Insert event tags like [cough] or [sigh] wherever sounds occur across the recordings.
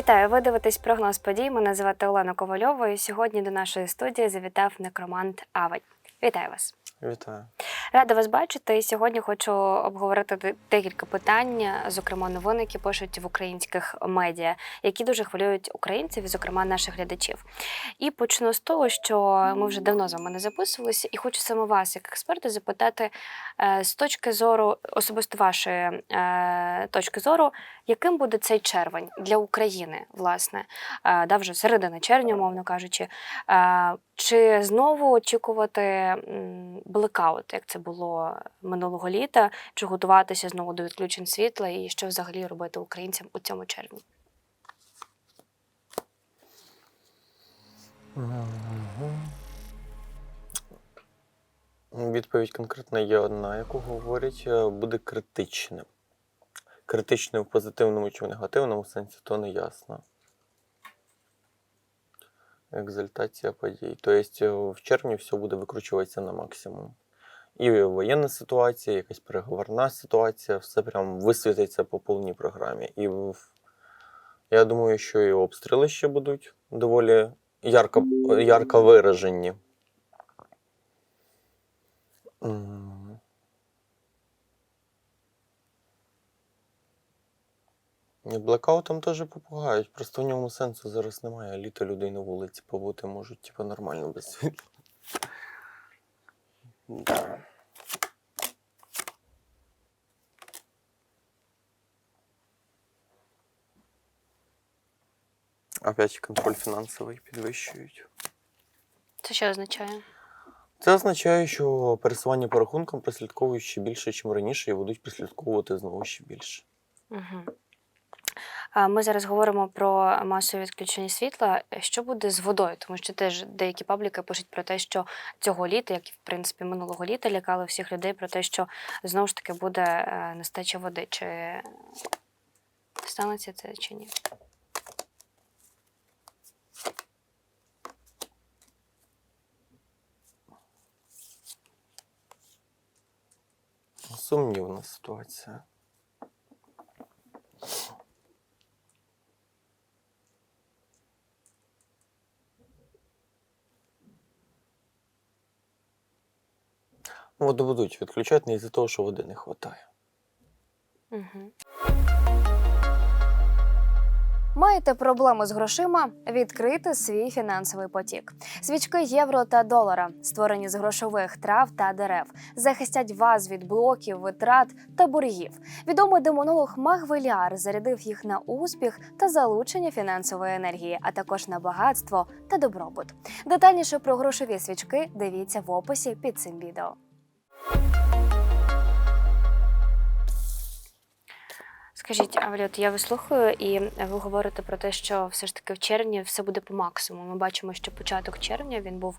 Вітаю! Ви дивитесь прогноз подій. Мене звати Олена Ковальова. І сьогодні до нашої студії завітав некромант Авень. Вітаю вас! Вітаю. Рада вас бачити. І сьогодні хочу обговорити декілька питань, зокрема новини, які пишуть в українських медіа, які дуже хвилюють українців, і, зокрема наших глядачів. І почну з того, що ми вже давно з вами не записувалися, і хочу саме вас, як експерта, запитати е, з точки зору, особисто вашої е, точки зору, яким буде цей червень для України, власне, е, да, вже середина червня, мовно кажучи. Чи знову очікувати блекаут, як це було минулого літа, чи готуватися знову до відключень світла, і що взагалі робити українцям у цьому червні? Відповідь конкретна є одна, яку говорять, е, буде критичним. Критичним в позитивному чи в негативному сенсі, то не ясно. Екзальтація подій. Тобто в червні все буде викручуватися на максимум. І воєнна ситуація, якась переговорна ситуація, все прям висвітиться по повній програмі. І я думаю, що і обстріли ще будуть доволі ярко, ярко виражені. Блекаутом теж попугають, просто в ньому сенсу зараз немає. Літо людей на вулиці побути можуть, типу, нормально без світла. Да. Опять контроль фінансовий підвищують. Це що означає? Це означає, що пересування по рахункам прослідковують ще більше, ніж раніше, і будуть прослідковувати знову ще більше. Угу. Ми зараз говоримо про масове відключення світла. Що буде з водою? Тому що теж деякі пабліки пишуть про те, що цього літа, як і в принципі минулого літа, лякали всіх людей про те, що знову ж таки буде е, нестача води. Чи станеться це чи ні? Сумнівна ситуація. Воду будуть відключати не із-за того, що води не вистачає. Маєте проблему з грошима? Відкрити свій фінансовий потік. Свічки євро та долара, створені з грошових трав та дерев, захистять вас від блоків, витрат та боргів. Відомий демонолог Магвеляр зарядив їх на успіх та залучення фінансової енергії, а також на багатство та добробут. Детальніше про грошові свічки дивіться в описі під цим відео. Скажіть, Авліот, я вислухаю, і ви говорите про те, що все ж таки в червні все буде по максимуму. Ми бачимо, що початок червня він був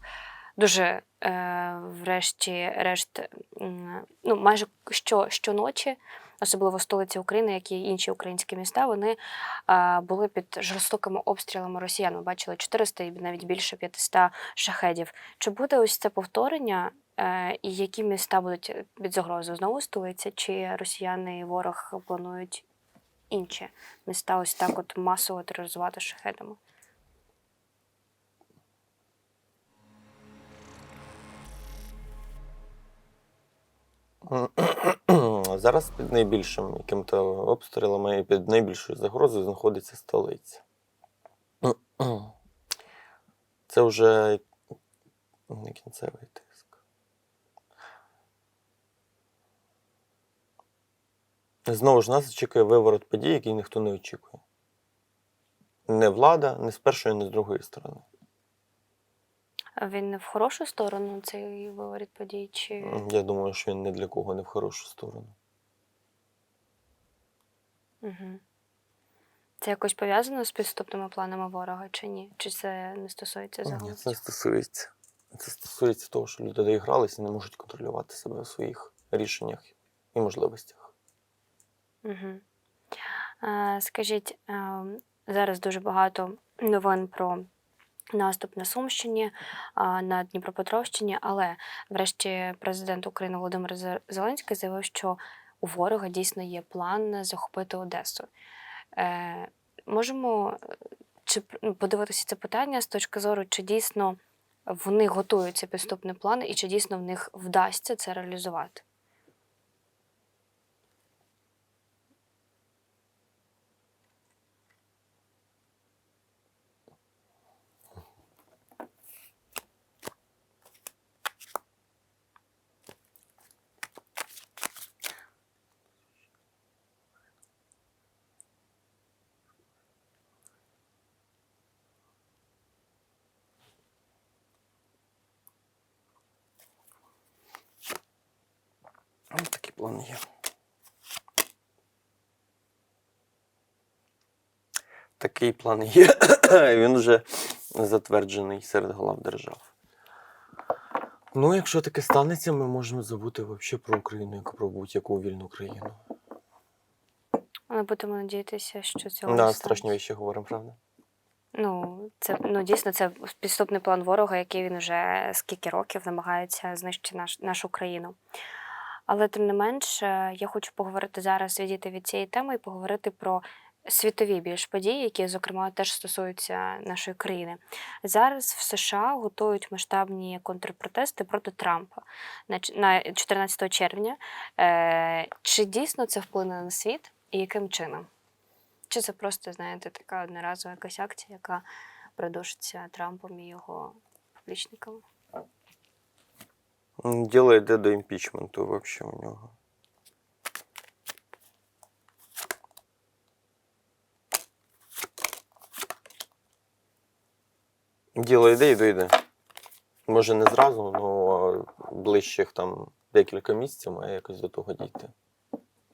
дуже, е, врешті-решт, м, ну, майже що, щоночі, особливо столиці України, як і інші українські міста, вони е, були під жорстокими обстрілами росіян. Ми бачили 400 і навіть більше 500 шахедів. Чи буде ось це повторення? Е, І які міста будуть під загрозою? Знову столиця, чи росіяни і ворог планують інші міста ось так от масово тероризувати шахедами? [clears throat] Зараз під найбільшим яким-то обстрілами і під найбільшою загрозою знаходиться столиця. [clears throat] Це вже не кінцевий. Знову ж нас очікує виворот подій, який ніхто не очікує. Не влада, не з першої, не з другої сторони. А Він не в хорошу сторону цей виворіт подій, чи Я думаю, що він ні для кого не в хорошу сторону. угу. це якось пов'язано з підступними планами ворога, чи ні? Чи це не стосується Ні, загалом? це не стосується. Це стосується того, що люди доігралися і не можуть контролювати себе в своїх рішеннях і можливостях. Угу. Скажіть, а, зараз дуже багато новин про наступ на Сумщині, на Дніпропетровщині, але врешті президент України Володимир Зеленський заявив, що у ворога дійсно є план захопити Одесу. Е, можемо е, чи ну, подивитися це питання з точки зору, чи дійсно вони готують цей підступний план, і чи дійсно в них вдасться це реалізувати? Ну, Такий план є. Такий план є. [coughs] Він вже затверджений серед глав держав. Ну, якщо таке станеться, ми можемо забути взагалі про Україну як про будь-яку вільну країну. Але будемо надіятися, що цього Да, не страшні станеться. говоримо, правда? Ну, це ну дійсно це підступний план ворога, який він вже скільки років намагається знищити наш, нашу країну. Але тим не менш, я хочу поговорити зараз, відійти від цієї теми і поговорити про світові більш події, які, зокрема, теж стосуються нашої країни. Зараз в США готують масштабні контрпротести проти Трампа на 14 червня. Е, Чи дійсно це вплине на світ і яким чином? Чи це просто, знаєте, така одноразова якась акція, яка продовжиться Трампом і його поплічниками? Діло йде до імпічменту взагалі у нього. Діло йде і дойде. Може не зразу, але ближчих там декілька місяців має якось до того дійти.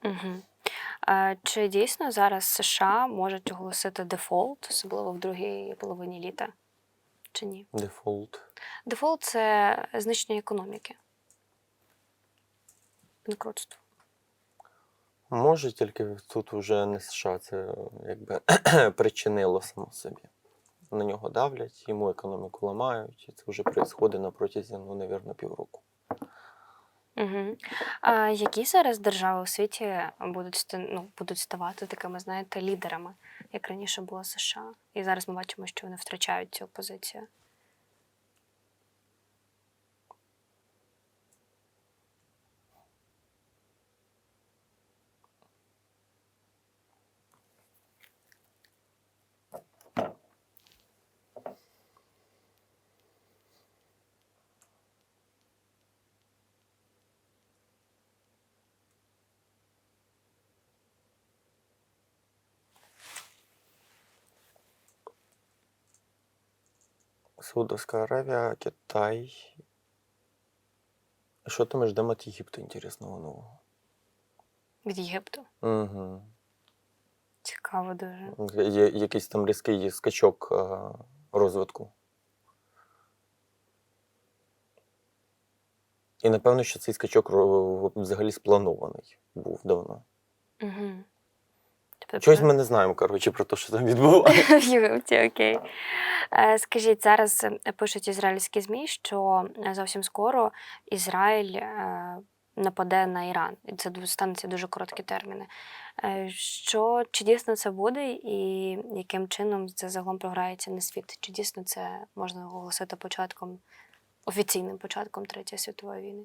Угу. А, чи дійсно зараз США можуть оголосити дефолт, особливо в другій половині літа? Чи ні? Дефолт. Дефолт це знищення економіки. Банкрутство. Може, тільки тут вже не США, це якби [clears throat] причинило само собі. На нього давлять, йому економіку ламають, і це вже відбувається на протязі, ну, навірно, півроку. Угу. А які зараз держави у світі будуть, ну, будуть ставати такими, знаєте, лідерами, як раніше було США? І зараз ми бачимо, що вони втрачають цю позицію. Саудовська Аравія, Китай. Що там ми ждемо від Єгипту інтересного нового? Від Єгипту. Угу. Цікаво дуже. Є якийсь там різкий скачок розвитку. І напевно, що цей скачок взагалі спланований був давно. Угу. Тобто, Чогось ми не знаємо, коротше, про те, що там відбувається. в [laughs] Єгипті, окей. Е, Скажіть, зараз е, пишуть ізраїльські ЗМІ, що е, зовсім скоро Ізраїль нападе на Іран. І це станеться дуже короткі терміни. Що чи дійсно це буде, і яким чином це загалом програється на світ? Чи дійсно це можна оголосити початком офіційним початком Третьої світової війни?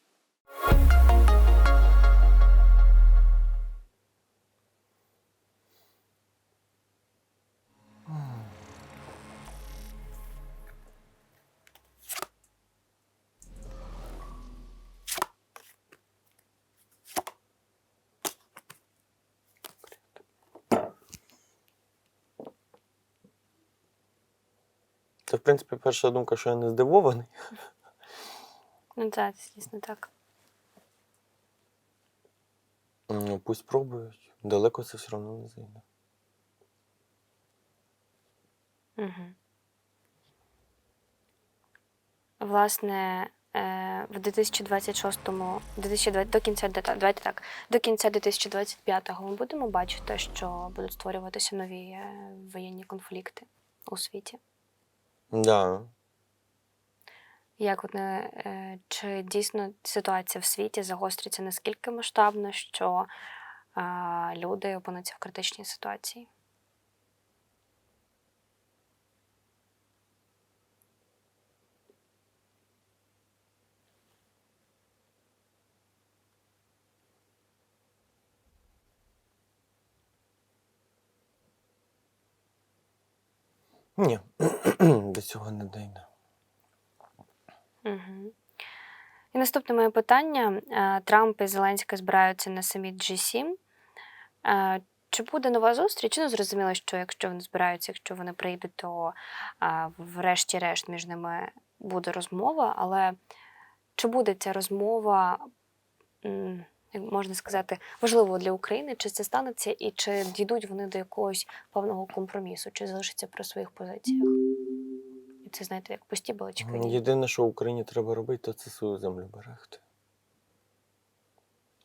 Принципі, перша думка, що я не здивований. Ну так, це дійсно так. Ну, пусть пробують. Далеко це все одно не зайде. Угу. Власне, е, в 2026-му, 2020, до кінця давайте так, до кінця 2025-го ми будемо бачити, що будуть створюватися нові е, воєнні конфлікти у світі. Да. Як от не чи дійсно ситуація в світі загостриться наскільки масштабно, що е, люди опинуться в критичній ситуації? Ні, [clears throat] до цього не дійде. Угу. І наступне моє питання. Е, Трамп і Зеленський збираються на саміт G7. Е, Чи буде нова зустріч? Ну, зрозуміло, що якщо вони збираються, якщо вони прийдуть, то е, врешті-решт між ними буде розмова. Але чи буде ця розмова, як можна сказати, важливою для України? Чи це станеться і чи дійдуть вони до якогось певного компромісу, чи залишаться при своїх позиціях? І це, знаєте, як пусті балачки. Ну. Єдине, що Україні треба робити, то це свою землю берегти.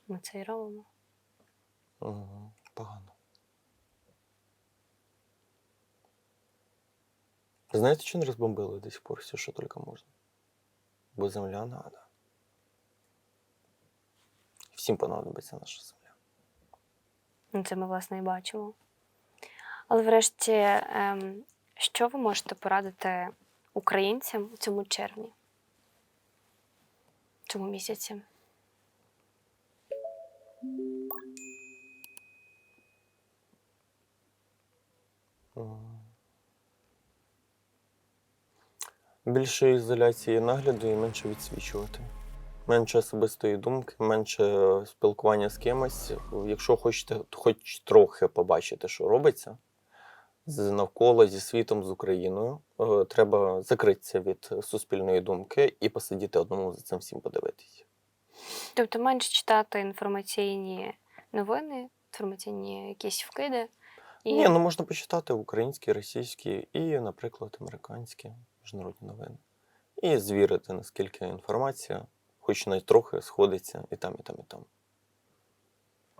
Ми це і робимо. Угу. Погано. Знаєте, що не розбомбили до сих пор все, що тільки можна? Бо земля надо. Всім понадобиться наша земля. Ну, Це ми, власне, і бачимо. Але врешті, ем, що ви можете порадити українцям у цьому червні? Цьому місяці? Більше ізоляції нагляду і менше відсвічувати. Менше особистої думки, менше спілкування з кимось. Якщо хочете хоч трохи побачити, що робиться з навколо, зі світом, з Україною, е, треба закритися від суспільної думки і посидіти одному за цим всім подивитися. Тобто менше читати інформаційні новини, інформаційні якісь вкиди. І... Ні, ну можна почитати українські, російські і, наприклад, американські міжнародні новини. І звірити, наскільки інформація, хоч на трохи, сходиться і там, і там, і там.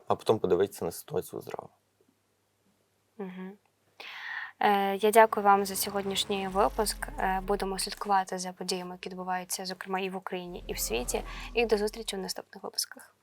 А потім подивитися на ситуацію здраво. Угу. Е, я дякую вам за сьогоднішній випуск. Е, будемо слідкувати за подіями, які відбуваються, зокрема, і в Україні, і в світі. І до зустрічі в наступних випусках.